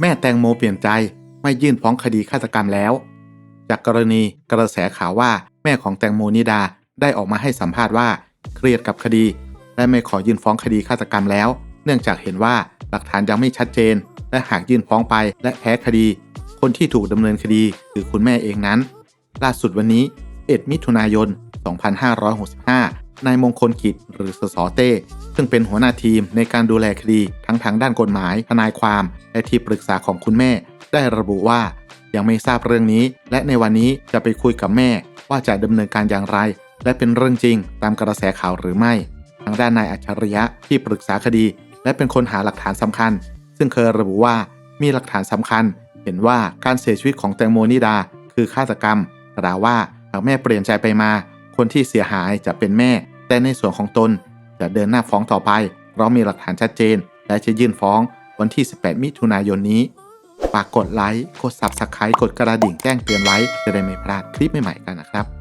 แม่แตงโมเปลี่ยนใจไม่ยื่นฟ้องคดีฆาตกรรมแล้ว จากกรณีกระแสข่าวว่าแม่ของแตงโมนิดาได้ออกมาให้สัมภาษณ์ว่า เครียดกับคดี และไม่ขอยื่นฟ้องคดีฆาตกรรมแล้ว เนื่องจากเห็นว่าหลักฐานยังไม่ชัดเจน และหากยื่นฟ้องไปและแพ้คดี คนที่ถูกดำเนินคดีคือคุณแม่เองนั้น ล่าสุดวันนี้ 1 มิถุนายน 2565 นายมงคลกิจหรือสสเต้ ซึ่งเป็นหัวหน้าทีมในการดูแลคดีทั้งทางด้านกฎหมาย ทนายความและที่ปรึกษาของคุณแม่ ได้ระบุว่ายังไม่ทราบเรื่องนี้ และในวันนี้จะไปคุยกับแม่ ว่าจะดำเนินการอย่างไร และเป็นเรื่องจริงตามกระแสข่าวหรือไม่ ทางด้านนายอัจฉริยะที่ปรึกษาคดี และเป็นคนหาหลักฐานสำคัญ ซึ่งเคยระบุว่ามีหลักฐานสำคัญ เห็นว่าการเสียชีวิตของแตงโมนิดา คือฆาตกรรมกล่าวว่าหากแม่เปลี่ยนใจไปมา คนที่เสียหายจะเป็นแม่ แต่ในส่วนของตนจะเดินหน้าฟ้องต่อไป เรามีหลักฐานชัดเจน และจะยื่นฟ้องวันที่ 18 มิถุนายนนี้ฝากกดไลค์ กด Subscribe กดกระดิ่งแจ้งเตือนไว้ จะได้ไม่พลาดคลิปใหม่ๆกันนะครับ